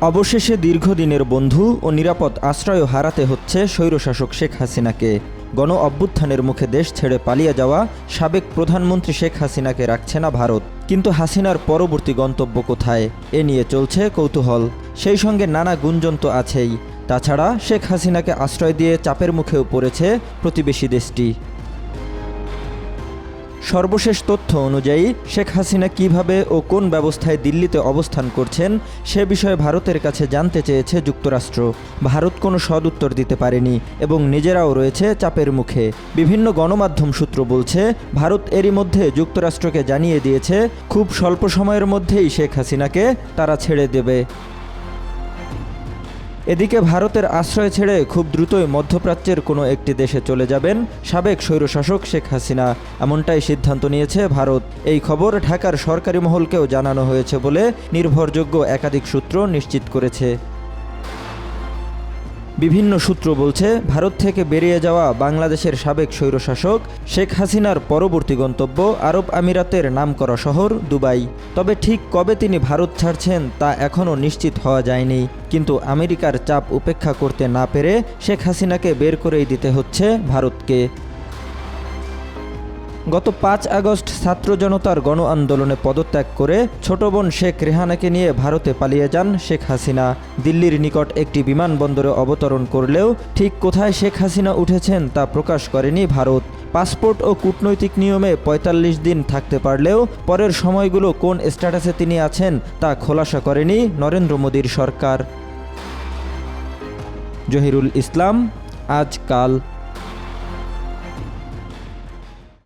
অবশেষে দীর্ঘদিনের বন্ধু ও নিরাপদ আশ্রয় হারাতে হচ্ছে স্বৈরশাসক শেখ হাসিনাকে। গণ অভ্যুত্থানের মুখে দেশ ছেড়ে পালিয়ে যাওয়া সাবেক প্রধানমন্ত্রী শেখ হাসিনাকে রাখছে না ভারত। কিন্তু হাসিনার পরবর্তী গন্তব্য কোথায়? এ নিয়ে চলছে কৌতূহল। সেই সঙ্গে নানা গুঞ্জন তো আছেই। তাছাড়া শেখ হাসিনাকে আশ্রয় দিয়ে চাপের মুখেও পড়েছে প্রতিবেশী দেশটি। সর্বশেষ তথ্য অনুযায়ী, শেখ হাসিনা কীভাবে ও কোন ব্যবস্থায় দিল্লিতে অবস্থান করছেন, সে বিষয়ে ভারতের কাছে জানতে চেয়েছে যুক্তরাষ্ট্র। ভারত কোনো সদুত্তর দিতে পারেনি এবং নিজেরাও রয়েছে চাপের মুখে। বিভিন্ন গণমাধ্যম সূত্র বলছে, ভারত এরই মধ্যে যুক্তরাষ্ট্রকে জানিয়ে দিয়েছে, খুব স্বল্প সময়ের মধ্যেই শেখ হাসিনাকে তারা ছেড়ে দেবে। এদিকে ভারতের আশ্রয় ছেড়ে খুব দ্রুতই মধ্যপ্রাচ্যের কোনো একটি দেশে চলে যাবেন সাবেক স্বৈরশাসক শেখ হাসিনা। এমনটাই সিদ্ধান্ত নিয়েছে ভারত। এই খবর ঢাকার সরকারি মহলকেও জানানো হয়েছে বলে নির্ভরযোগ্য একাধিক সূত্র নিশ্চিত করেছে। বিভিন্ন সূত্র বলছে, ভারত থেকে বেরিয়ে যাওয়া বাংলাদেশের সাবেক স্বৈরশাসক শেখ হাসিনার পরবর্তী গন্তব্য আরব আমিরাতের নামকরা শহর দুবাই। তবে ঠিক কবে তিনি ভারত ছাড়ছেন তা এখনও নিশ্চিত হওয়া যায়নি। কিন্তু আমেরিকার চাপ উপেক্ষা করতে না পেরে শেখ হাসিনাকে বের করেই দিতে হচ্ছে ভারতকে। গত পাঁচ আগস্ট ছাত্র জনতার গণ আন্দোলনে পদত্যাগ করে ছোট বোন শেখ রেহানাকে নিয়ে ভারতে পালিয়ে যান শেখ হাসিনা। দিল্লির নিকট একটি বিমানবন্দরে অবতরণ করলেও ঠিক কোথায় শেখ হাসিনা উঠেছেন তা প্রকাশ করেনি ভারত। পাসপোর্ট ও কূটনৈতিক নিয়মে ৪৫ দিন থাকতে পারলেও পরের সময়গুলো কোন স্ট্যাটাসে তিনি আছেন তা খোলাসা করেনি নরেন্দ্র মোদীর সরকার। জহিরুল ইসলাম, আজকাল।